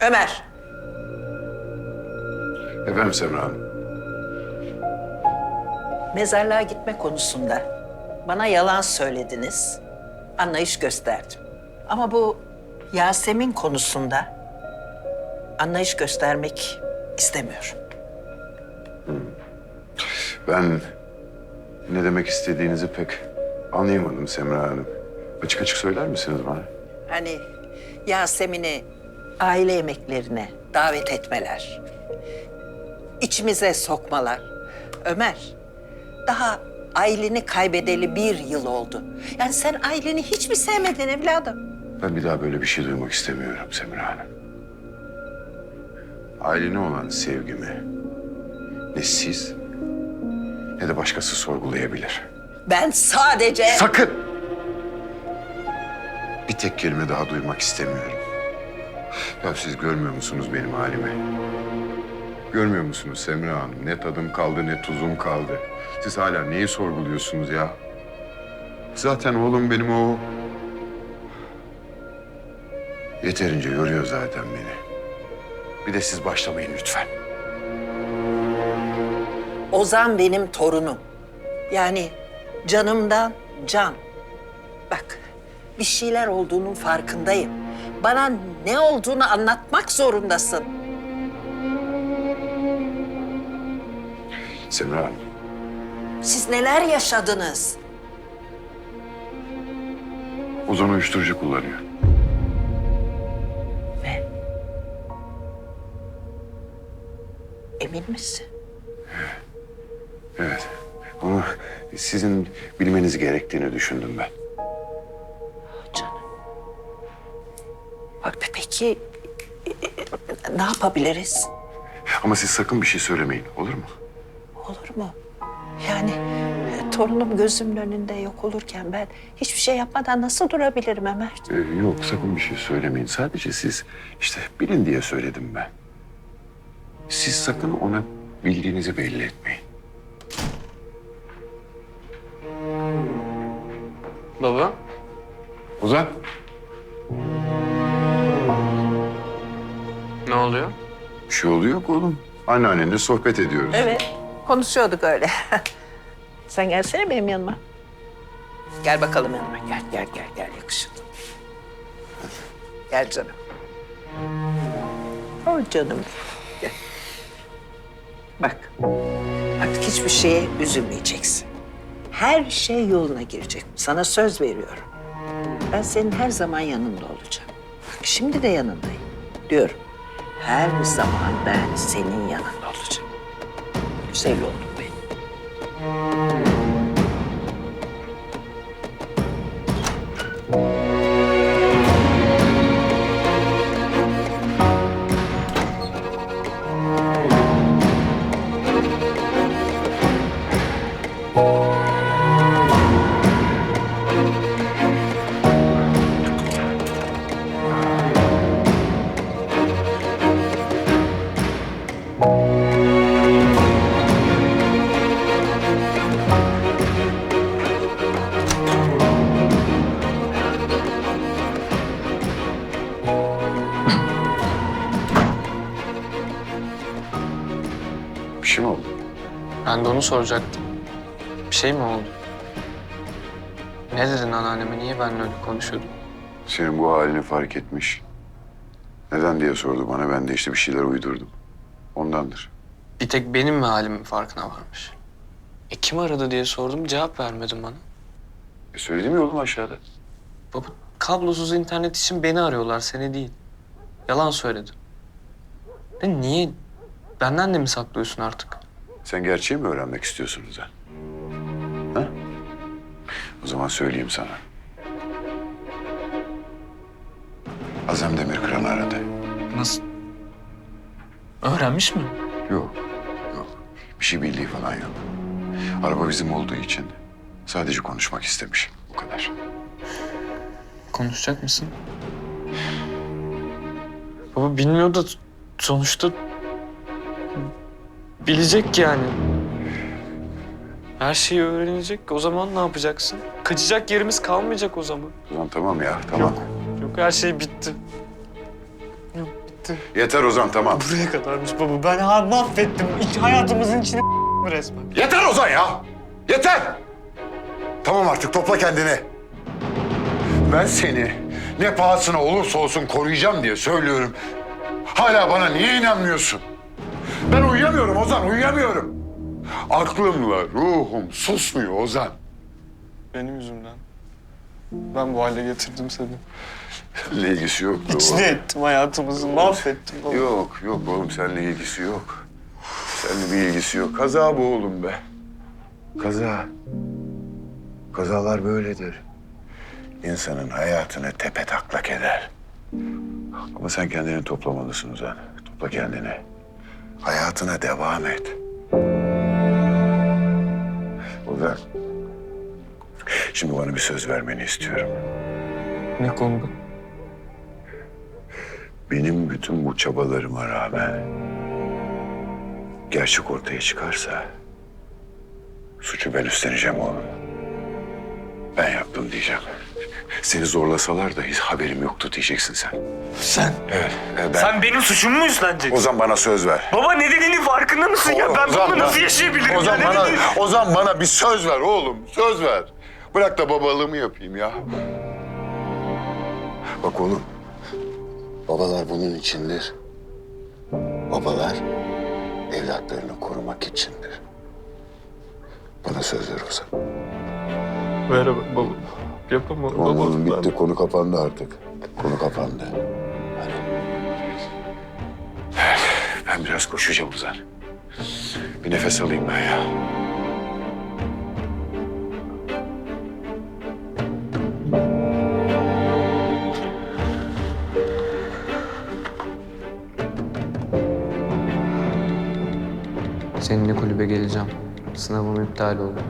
Ömer, Efendim Semra Hanım. mezarlığa gitme konusunda bana yalan söylediniz. Anlayış gösterdim. Ama bu Yasemin konusunda anlayış göstermek istemiyorum. Ben ne demek istediğinizi pek anlayamadım Semra Hanım. Açık açık söyler misiniz bana? Hani Yasemin'i aile yemeklerine davet etmeler, içimize sokmalar. Ömer, daha aileni kaybedeli bir yıl oldu. Yani sen aileni hiç mi sevmedin evladım? Ben bir daha böyle bir şey duymak istemiyorum Semra Hanım. Ailene olan sevgimi ne siz ne de başkası sorgulayabilir. Ben sadece... Sakın! Bir tek kelime daha duymak istemiyorum. Ya siz görmüyor musunuz benim halimi? Görmüyor musunuz Semra Hanım? Ne tadım kaldı ne tuzum kaldı. Siz hala neyi sorguluyorsunuz ya? Zaten oğlum benim o... Yeterince yoruyor zaten beni. Bir de siz başlamayın lütfen. Ozan benim torunum. Yani canımdan can. Bak bir şeyler olduğunun farkındayım. Bana ne olduğunu anlatmak zorundasın. Semra Hanım, Siz neler yaşadınız? Ozan uyuşturucu kullanıyor. Ne? Emin misin? Evet. Bunu sizin bilmeniz gerektiğini düşündüm ben. Peki e, ne yapabiliriz? Ama siz sakın bir şey söylemeyin, olur mu? Olur mu? Yani e, torunum gözümün önünde yok olurken ben hiçbir şey yapmadan nasıl durabilirim Ömer? Ee, yok, sakın bir şey söylemeyin. Sadece siz işte bilin diye söyledim ben. Siz sakın ona bildiğinizi belli etmeyin. Baba, Ozan, ne oluyor? bir şey oluyor yok oğlum. Anneannenle sohbet ediyoruz. Evet, konuşuyorduk öyle. Sen gelsene benim yanıma. Gel bakalım yanıma. Gel, gel, gel, gel yakışıklı. Gel canım. O canım. Gel. Bak, artık hiçbir şeye üzülmeyeceksin. Her şey yoluna girecek. Sana söz veriyorum. Ben senin her zaman yanında olacağım. Bak şimdi de yanındayım. Diyorum. Her zaman ben senin yanında olacağım. Güzel oldun benim. Bir Ben de onu soracaktım. Bir şey mi oldu? Ne dedin anneanneme? Niye benimle öyle konuşuyordun? Senin bu halini fark etmiş. Neden diye sordu bana. Ben de işte bir şeyler uydurdum. Ondandır. Bir tek benim mi halimin farkına varmış? E kim aradı diye sordum, cevap vermedin bana. E söyledim ya oğlum aşağıda. Baba, kablosuz internet için beni arıyorlar, seni değil. Yalan söyledim. De niye? Benden de mi saklıyorsun artık? Sen gerçeği mi öğrenmek istiyorsun Rıza? Ha? O zaman söyleyeyim sana. Azem Demirkıran'ı aradı. Nasıl? Öğrenmiş mi? Yok, yok. Bir şey bildiği falan yok. Araba bizim olduğu için sadece konuşmak istemiş. Bu kadar. Konuşacak mısın? Baba bilmiyor da sonuçta bilecek yani. Her şeyi öğrenecek. O zaman ne yapacaksın? Kaçacak yerimiz kalmayacak o zaman. O zaman tamam ya, tamam. Yok her şey bitti. Yok bitti. Yeter Ozan tamam. Buraya kadarmış baba. Ben ha mahvettim. İç hayatımızın içine resmen. Yeter Ozan ya! Yeter! Tamam artık topla kendini. Ben seni ne pahasına olursa olsun koruyacağım diye söylüyorum. Hala bana niye inanmıyorsun? Ben uyuyamıyorum Ozan, uyuyamıyorum. Aklımla ruhum susmuyor Ozan. Benim yüzümden. Ben bu hale getirdim seni. Seninle ilgisi yok. İçine oğlum. ettim hayatımızı. Mahvettim baba. Yok, yok oğlum seninle ilgisi yok. Seninle bir ilgisi yok. Kaza bu oğlum be. Kaza. Kazalar böyledir. İnsanın hayatını tepe taklak eder. Ama sen kendini toplamalısın Ozan. Topla kendini. Hayatına devam et. Ozan. Şimdi bana bir söz vermeni istiyorum. Ne konuda? Benim bütün bu çabalarıma rağmen gerçek ortaya çıkarsa suçu ben üstleneceğim oğlum. Ben yaptım diyeceğim. Seni zorlasalar da hiç haberim yoktu diyeceksin sen. Sen. Evet, e, ben. Sen benim suçumu mu üstleneceksin? Ozan bana söz ver. Baba ne dediğinin farkında mısın ya? Ben Ozan, bunu nasıl yaşayabilirim Ozan ya? Ne bana, dediğini- Ozan bana bir söz ver oğlum. Söz ver. Bırak da babalığımı yapayım ya. Bak oğlum. Babalar bunun içindir. Babalar evlatlarını korumak içindir. Bana söz ver Ozan. Merhaba baba. Yapamam Tamam bitti. Konu kapandı artık. Konu kapandı. Hadi. Ben biraz koşacağım Ozan. Bir nefes alayım ben ya. Seninle kulübe geleceğim. Sınavım iptal oldu.